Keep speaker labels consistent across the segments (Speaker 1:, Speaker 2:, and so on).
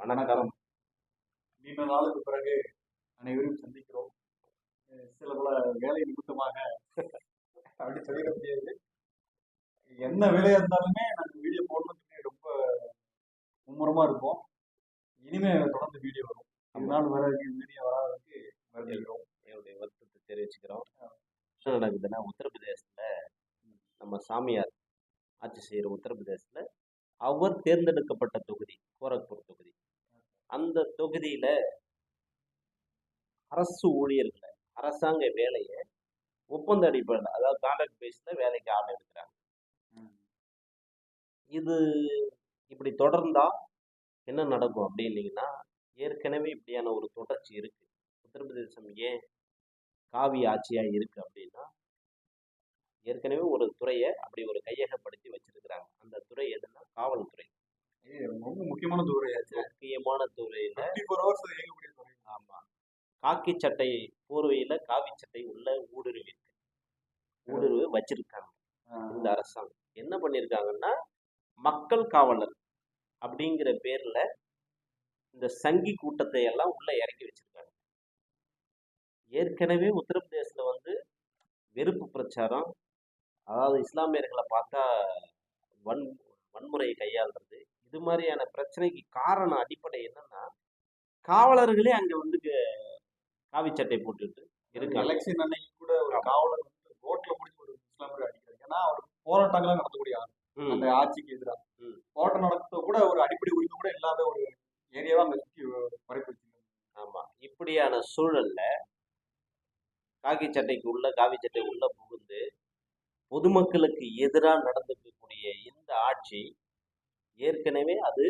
Speaker 1: வணக்கம்.
Speaker 2: நீண்ட நாளுக்கு பிறகு அனைவரும் சந்திக்கிறோம். சில பல வேலை நிமித்தமாக அப்படி சொல்லிட முடியாது. என்ன வேலையா இருந்தாலுமே நாங்கள் வீடியோ போடணும்னு ரொம்ப மும்முரமா இருப்போம். இனிமே தொடர்ந்து வீடியோ வரும். இது நாள் வர வீடியோ வராததுக்கு வருகிறோம்
Speaker 1: என்னுடைய வருத்தத்தை தெரிவிச்சுக்கிறோம். என்ன நடக்குதுன்னா உத்தரப்பிரதேசத்துல நம்ம சாமியார் ஆட்சி செய்கிற உத்தரப்பிரதேசத்துல அவர் தேர்ந்தெடுக்கப்பட்ட தொகுதி கோரக்பூர். அந்த தொகுதியில அரசு ஊழியர்களை அரசாங்க வேலையை ஒப்பந்த அடிப்படையில் அதாவது கான்ட்ராக்ட் பேஸ்ல வேலைக்கு ஆள் எடுக்கிறாங்க. இது இப்படி தொடர்ந்தா என்ன நடக்கும் அப்படின்னீங்கன்னா ஏற்கனவே இப்படியான ஒரு தொடர்ச்சி இருக்கு. உத்தரப்பிரதேசம் ஏன் காவி ஆட்சியா இருக்கு அப்படின்னா ஏற்கனவே ஒரு துறையை அப்படி ஒரு கையகப்படுத்தி வச்சிருக்கிறாங்க. அந்த துறை எதுன்னா காவல்துறை.
Speaker 2: ரொம்ப முக்கியமான துறையாச்சு
Speaker 1: முக்கியமான
Speaker 2: துறை
Speaker 1: ஆமா. காக்கி சட்டை போர்வையில காவி சட்டை உள்ள ஊடுருவி இருக்கு ஊடுருவி வச்சிருக்காங்க இந்த அரசாங்கம். என்ன பண்ணியிருக்காங்கன்னா மக்கள் காவலர் அப்படிங்கிற பேர்ல இந்த சங்கி கூட்டத்தை எல்லாம் உள்ள இறக்கி வச்சிருக்காங்க. ஏற்கனவே உத்தரப்பிரதேசத்துல வந்து வெறுப்பு பிரச்சாரம் அதாவது இஸ்லாமியர்களை பார்த்தா வன் வன்முறையை கையாளுறது இது மாதிரியான பிரச்சனைக்கு காரணம் அடிப்படை என்னன்னா காவலர்களே அங்க வந்து காவி சட்டை போட்டுட்டு இருக்காங்க.
Speaker 2: எலெக்ஷன் அன்னைக்கு கூட ஒரு காவலர் வந்து ரோட்ல பிடிச்சி ஒரு இஸ்லாமியர் அடிக்கிறாங்க ஏன்னா அவர் போராட்டங்கள்லாம் நடத்தக்கூடிய ஆள். அந்த ஆட்சிக்கு எதிராக. போராட்டம் நடத்த கூட ஒரு அடிப்படை உரிமை கூட இல்லாத ஒரு ஏரியாவை அங்க சுற்றி வச்சிருக்காங்க
Speaker 1: ஆமா. இப்படியான சூழல்ல காக்கி சட்டைக்கு உள்ள காவி சட்டை உள்ள புகுந்து பொதுமக்களுக்கு எதிராக நடந்துக்கக்கூடிய இந்த ஆட்சி ஏற்கனவே அது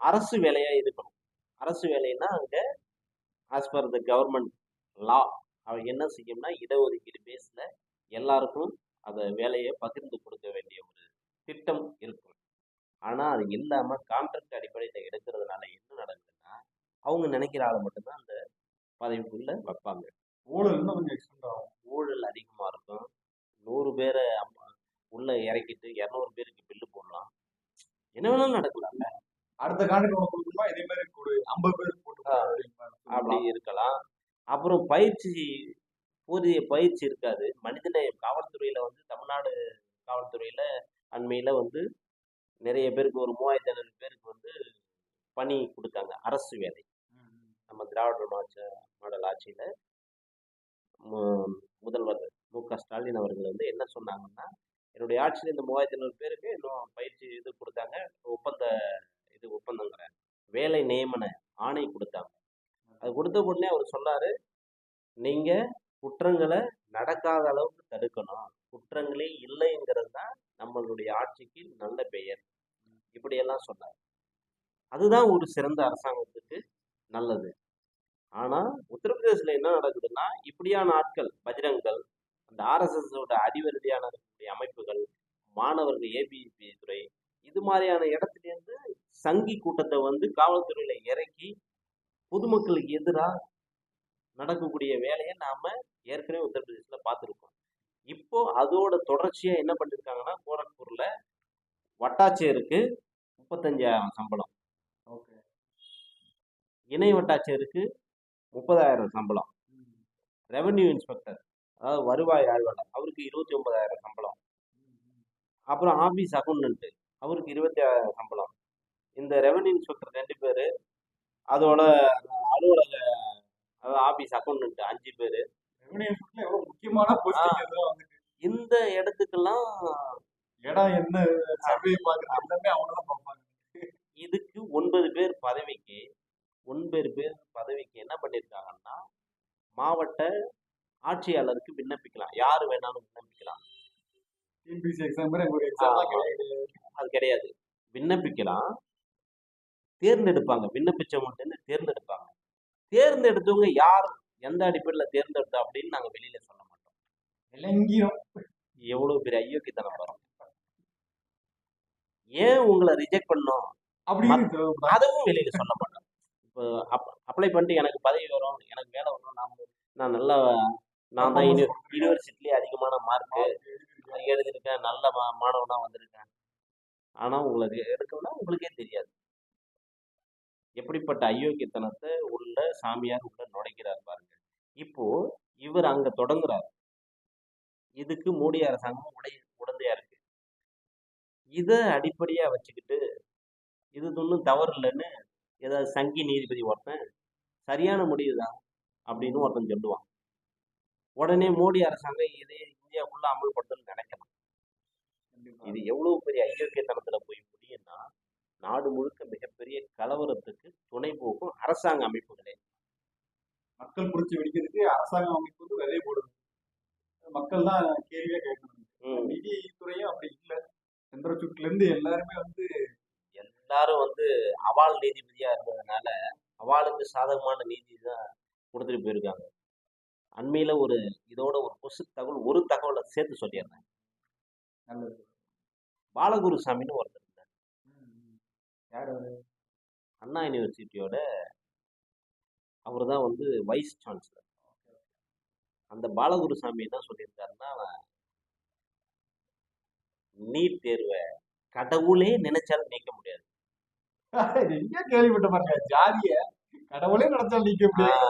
Speaker 1: அரசு வேலையா இருக்கணும். அரசு வேலைன்னா அங்க ஆஸ் பர் த கவர்மெண்ட் லா அவ என்ன செய்யும்னா இடஒதுக்கீடு பேஸ்ல எல்லாருக்கும் அந்த வேலையை பகிர்ந்து கொடுக்க வேண்டிய ஒரு திட்டம் இருக்கும். ஆனா அது இல்லாம கான்ட்ராக்ட் அடிப்படையில் எடுக்கிறதுனால என்ன நடக்குதுன்னா அவங்க நினைக்கிற ஆளை மட்டும்தான் அந்த பதவிக்குள்ள வைப்பாங்க.
Speaker 2: ஊழல் இன்னும் கொஞ்சம் எக்ஸ்டெண்ட் ஆகும்.
Speaker 1: ஊழல் அதிகமா இருக்கும். நூறு பேரை உள்ள இறக்கிட்டு இரநூறு பேருக்கு பில்லு போடலாம். என்ன வேணாலும் நடக்கலாம்ல.
Speaker 2: அடுத்த கொடுக்கணுமா இதே மாதிரி ஒரு ஐம்பது பேருக்கு போட்டு
Speaker 1: அப்படி இருக்கலாம். அப்புறம் பயிற்சி போதிய பயிற்சி இருக்காது. மனிதநேயம் காவல்துறையில வந்து தமிழ்நாடு காவல்துறையில அண்மையில வந்து நிறைய பேருக்கு ஒரு மூவாயிரத்தி ஐநூறு பேருக்கு வந்து பணி கொடுத்தாங்க. அரசு வேலை. நம்ம திராவிட மாடல் ஆட்சியில முதல்வர் மு க ஸ்டாலின் அவர்கள் வந்து என்ன சொன்னாங்கன்னா என்னுடைய ஆட்சியில் இந்த மூவாயிரத்தி ஐநூறு பேருக்கு இன்னும் பயிற்சி இது கொடுத்தாங்க. ஒப்பந்த இது ஒப்பந்தங்கிற வேலை நியமன ஆணை கொடுத்தாங்க. அது கொடுத்த உடனே அவர் சொன்னார் நீங்கள் குற்றங்களை நடக்காத அளவுக்கு தடுக்கணும். குற்றங்களே இல்லைங்கிறது தான் நம்மளுடைய ஆட்சிக்கு நல்ல பெயர். இப்படியெல்லாம் சொன்னார். அதுதான் ஒரு சிறந்த அரசாங்கத்துக்கு நல்லது. ஆனால் உத்தரப்பிரதேசில் என்ன நடக்குதுன்னா இப்படியான ஆட்கள் பஜ்ரங்கள் அந்த ஆர்எஸ்எஸோட அதிவருதியான அடிவருடியான இருக்கக்கூடிய அமைப்புகள் மாணவர்கள் ஏபிபி துறை இது மாதிரியான இடத்துல இருந்து சங்கி கூட்டத்தை வந்து காவல்துறையில இறக்கி பொதுமக்களுக்கு எதிராக நடக்கக்கூடிய வேலையை நாம ஏற்கனவே உத்தரப்பிரதேசத்துல பார்த்துருக்கோம். இப்போ அதோட தொடர்ச்சியா என்ன பண்ணிருக்காங்கன்னா கோரக்பூர்ல வட்டாட்சியருக்கு முப்பத்தஞ்சாயிரம் சம்பளம்.
Speaker 2: ஓகே.
Speaker 1: இணை வட்டாட்சியருக்கு முப்பதாயிரம் சம்பளம். Revenue inspector. அதாவது வருவாய் ஆய்வாளர். அவருக்கு இருபத்தி ஒன்பதாயிரம் சம்பளம். அப்புறம் ஆபீஸ் அக்கௌண்டன்ட் அவருக்கு இருபத்தி ஆயிரம் சம்பளம். இந்த ரெவென்யூ இன்ஸ்பெக்டர் ரெண்டு பேர் அதோட அலுவலக அதாவது ஆபீஸ் அக்கௌண்டன்ட் அஞ்சு பேர்.
Speaker 2: முக்கியமான
Speaker 1: இந்த இடத்துக்கெல்லாம்
Speaker 2: இடம் என்ன சர்வே பார்ப்பாங்க.
Speaker 1: இதுக்கு ஒன்பது பேர் பதவிக்கு ஒன்பது பேர் பதவிக்கு என்ன பண்ணியிருக்காங்கன்னா மாவட்ட ஆட்சியாளருக்கு விண்ணப்பிக்கலாம். யார் வேணாலும் விண்ணப்பிக்கலாம். அது கிடையாது. விண்ணப்பிக்கலாம். தேர்ந்தெடுப்பாங்க. விண்ணப்பிச்சவங்கள்ட்ட தேர்ந்தெடுப்பாங்க. தேர்ந்தெடுத்தவங்க யார் எந்த அடிப்படையில் தேர்ந்தெடுத்தா அப்படின்னு நாங்கள் வெளியில சொல்ல மாட்டோம்.
Speaker 2: இலங்கியம்
Speaker 1: எவ்வளவு பெரிய ஐயோக்கியத்தனம் வரும். ஏன் உங்களை ரிஜெக்ட் பண்ணோம். அதுவும் வெளியில சொல்ல மாட்டோம். இப்போ அப்ளை பண்ணிட்டு எனக்கு பதவி வரும் எனக்கு வேலை வரும் நான் நான் நல்லா நான் தான் யூனி யூனிவர்சிட்டிலேயே அதிகமான மார்க் எழுதியிருக்கேன் நல்ல மா மாணவனா வந்திருக்கேன். ஆனா உங்களுக்கு எடுக்கணும்னா உங்களுக்கே தெரியாது. எப்படிப்பட்ட அயோக்கியத்தனத்தை உள்ள சாமியார் உள்ள நுழைக்கிறார் பாருங்க. இப்போ இவர் அங்க தொடங்குறார். இதுக்கு மோடி அரசாங்கம் உடை உடந்தையா இருக்கு. இதை அடிப்படையா வச்சுக்கிட்டு இது ஒன்றும் தவறு இல்லைன்னு ஏதாவது சங்கி நீதிபதி ஒருத்தன் சரியான முடிவு தான் அப்படின்னு ஒருத்தன் சொல்லுவான். உடனே மோடி அரசாங்கம் இதே இந்தியாவுக்குள்ள அமல்படுத்தணும்னு நினைக்கலாம். இது எவ்வளவு பெரிய அயோக்கியத்தனத்துல போய் முடியும்னா நாடு முழுக்க மிகப்பெரிய கலவரத்துக்கு துணை போகும் அரசாங்க அமைப்புகளே.
Speaker 2: மக்கள் புடிச்சு வெடிக்கிறதுக்கு அரசாங்கம் அமைப்பு வந்து விதை போடுது. மக்கள் தான் கேள்வியா கேட்கணும். நீதித்துறையும் அப்படி இல்லை. சந்திரசூட்ல இருந்து எல்லாருமே வந்து
Speaker 1: எல்லாரும் வந்து அவால் நீதிபதியா இருந்ததுனால அவாளுக்கு சாதகமான நீதி தான் கொடுத்துட்டு போயிருக்காங்க. அண்மையில ஒரு இதோட ஒரு கொசு தகவல் ஒரு தகவலை சேர்த்து சொல்லிடுறேன்.
Speaker 2: நல்லது.
Speaker 1: பாலகுருசாமின்னு ஒருத்தர் இருந்தார்.
Speaker 2: யார்
Speaker 1: அண்ணா யூனிவர்சிட்டியோட அவர் தான் வந்து வைஸ் சான்சலர். அந்த பாலகுருசாமி என்ன சொல்லியிருக்காருன்னா நீட் தேர்வை கடவுளே நினைச்சாலும் நீக்க முடியாது.
Speaker 2: எங்க கேள்விப்பட்ட பாருங்க ஜாதிய கடவுளே நடத்தால் நீக்க முடியாது.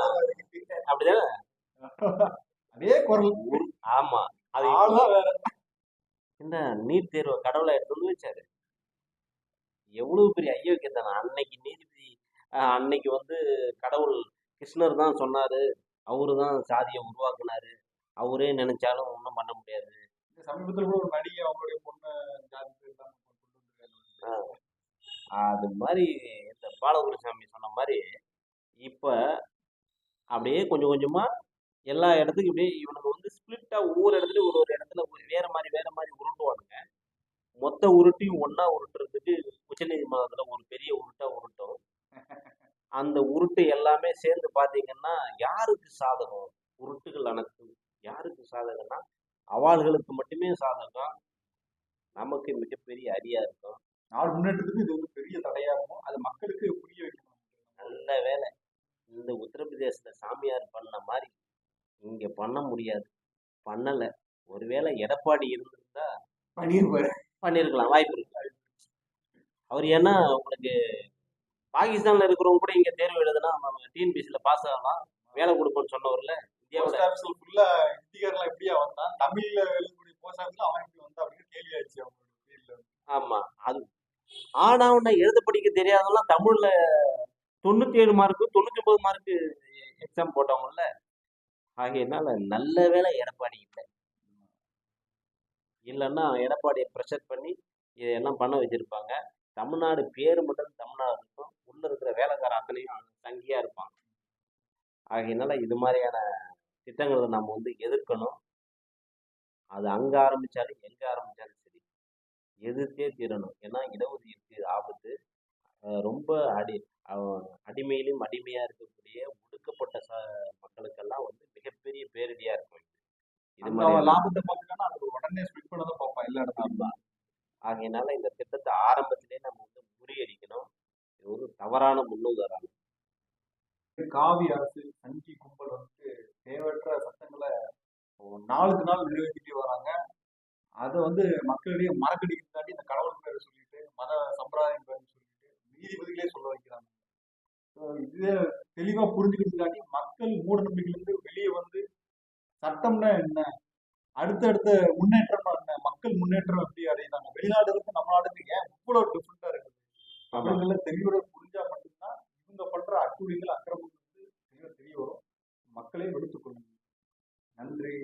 Speaker 1: அப்படிதானே?
Speaker 2: அதே குரல்.
Speaker 1: ஆமா. அது
Speaker 2: வேற.
Speaker 1: இந்த நீட் தேர்வை கடவுளை எடுத்து வந்து வச்சாரு? எவ்வளவு பெரிய ஐயோக்கியத்தனம். அன்னைக்கு நீதிபதி அன்னைக்கு வந்து கடவுள் கிருஷ்ணர் தான் சொன்னாரு. அவரு தான் சாதியை உருவாக்குனாரு. அவரே நினைச்சாலும் ஒன்றும் பண்ண முடியாது.
Speaker 2: இந்த சமீபத்துல கூட ஒரு நடிகை அவங்களுடைய பொண்ணு
Speaker 1: அது மாதிரி இந்த பாலகுருசாமி சொன்ன மாதிரி இப்போ அப்படியே கொஞ்சம் கொஞ்சமா எல்லா இடத்துக்கும் இப்படியே இவனுங்க வந்து ஸ்பிளிட்டா ஒவ்வொரு இடத்துலயும் ஒரு ஒரு இடத்துல ஒரு வேற மாதிரி வேற மாதிரி உருட்டுவானுங்க மொத்த உருட்டியும் ஒண்ணா உருட்டுறதுக்கு உச்சநீதிமன்றத்துல ஒரு பெரிய உருட்டா உருட்டும். அந்த உருட்டு எல்லாமே சேர்ந்து பாத்தீங்கன்னா யாருக்கு சாதகம்? உருட்டுகள் அனைத்தும். யாருக்கு சாதகம்னா அவாள்களுக்கு மட்டுமே சாதகம். நமக்கு மிகப்பெரிய அரியா இருக்கும்.
Speaker 2: நாடு முன்னேற்றத்துக்கு இது வந்து பெரிய தடையா இருக்கும். அது மக்களுக்கு புரிய வைக்கணும்.
Speaker 1: நல்ல வேலை இந்த உத்தரப்பிரதேசத்துல சாமியார் பண்ண மாதிரி இங்க பண்ண முடியாது. பண்ணல. ஒருவேளை எடப்பாடி இருந்திருந்தா
Speaker 2: பண்ணிருப்பாரு.
Speaker 1: பண்ணியிருக்கலாம் வாய்ப்பு இருக்கு. அவர் ஏன்னா உங்களுக்கு பாகிஸ்தான்ல இருக்கிறவங்க கூட இங்க தேர்வு எழுதுனா டிஎன்பிசில பாஸ் ஆகலாம். வேலை கொடுப்போம்னு சொன்னவர்ல இந்தியாவோட
Speaker 2: போஸ்ட் ஆஃபீஸ்ல ஃபுல்லா ஹிந்திக்காரலாம் எப்படியா வந்தான் தமிழ்ல எழுதக்கூடிய போஸ்ட் ஆஃபீஸ்ல அவன் எப்படி வந்தா அப்படின்னு கேள்வி ஆயிடுச்சு அவங்களோட
Speaker 1: ஆமா. அது ஆனா உன்னை எழுத படிக்க தெரியாதவங்களாம் தமிழ்ல தொண்ணூத்தி ஏழு மார்க்கு தொண்ணூத்தி ஒன்பது மார்க்கு எக்ஸாம் போட்டவங்கல்ல. ஆகையினால நல்ல வேலை எடப்பாடி இல்லை. இல்லைன்னா எடப்பாடியை ப்ரெஷர் பண்ணி இதெல்லாம் பண்ண வச்சிருப்பாங்க. தமிழ்நாடு பேர் மட்டும் தமிழ்நாடு இருக்கும். உள்ள இருக்கிற வேலைக்கார அத்தனையும் தங்கியாக இருப்பாங்க. ஆகையினால இது மாதிரியான திட்டங்களை நம்ம வந்து எதிர்க்கணும். அது அங்கே ஆரம்பிச்சாலும் எங்க ஆரம்பித்தாலும் சரி எதிர்த்தே தீரணும். ஏன்னா இடஒதுக்கீடு ஆபத்து ரொம்ப அடி அடிமையிலும் அடிமையாக இருக்கக்கூடிய ஒடுக்கப்பட்ட ச மக்களுக்கெல்லாம் வந்து மிகப்பெரிய பேரிடியா இருக்கும் இது.
Speaker 2: லாபத்தை பார்த்துட்டானா அது உடனே ஸ்பிட் பண்ண தான் பார்ப்பான் எல்லா இடத்துலயும்.
Speaker 1: ஆமா. ஆகையினால இந்த திட்டத்தை ஆரம்பத்திலே நம்ம வந்து முறியடிக்கணும். இது ஒரு தவறான முன்னுதாரணம்.
Speaker 2: காவி அரசு சங்கி கும்பல் வந்துட்டு தேவையற்ற சட்டங்களை நாளுக்கு நாள் நிறைவேற்றிட்டே வராங்க. அதை வந்து மக்களிடையே மறக்கடிக்கிறதாண்டி இந்த கடவுள் பேரை சொல்லிட்டு மத சம்பிரதாயம் பேரை சொல்லிட்டு நீதிபதிகளே சொல்ல வைக்கிறாங்க. இதே தெளிவா புரிஞ்சுக்கிறதுக்காண்டி மக்கள் மூட நம்பிக்கையிலிருந்து வெளியே வந்து சட்டம்னா என்ன? அடுத்தடுத்த முன்னேற்றம்னா என்ன மக்கள் முன்னேற்றம் எப்படி அடையுதாங்க வெளிநாடுகளுக்கு நம்ம நாடுக்கு ஏன் இவ்வளவு டிஃப்ரெண்டா இருக்குது? தமிழ்ல தெளிவுற புரிஞ்சா மட்டும்தான் இவங்க பண்ற அட்டுழிகள் அக்கிரமங்கள் வந்து தெளிவா தெரிய வரும். மக்களே வெளுத்துக் கொள்ளுங்க நன்றி